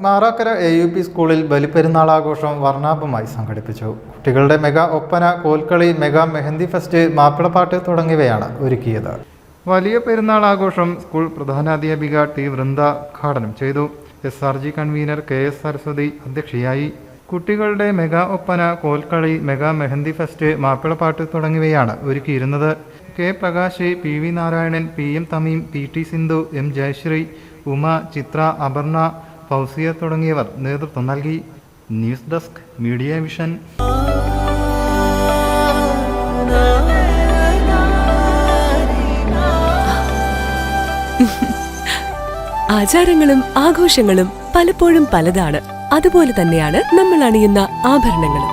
Marakkara A U P സ്കൂളിൽ ബലിപ്പെരുന്നാൾ ആഘോഷം വർണാഭമായി സംഘടിപ്പിച്ചു. കുട്ടികളുടെ mega Oppana Kolkali mega mehndi fest Mappilappattu തുടങ്ങിയവയാണ് ഒരുക്കിയത്. വലിയ പെരുന്നാൾ ആഘോഷം സ്കൂൾ പ്രധാനാധ്യാപിക ടി. വൃന്ദ ഉദ്ഘാടനം ചെയ്തു. S R G convener K S Saraswati അധ്യക്ഷയായി. കുട്ടികളുടെ mega Oppana Kolkali mega mehndi fest Mappilappattu തുടങ്ങിയവയാണ് ഒരുക്കിയിരുന്നത്. K. Prakash P. V. Narayanan P. M. Thameem P. T. Sindhu M. Jayasree Uma Chitra Aparna Fousiya തുടങ്ങിയവർ നേതൃത്വം നൽകി. News desk media mission. ആചാരങ്ങളും ആഘോഷങ്ങളും പലപ്പോഴും പലതാണ്. അതുപോലെ തന്നെയാണ് നമ്മൾ അണിയുന്ന ആഭരണങ്ങളും.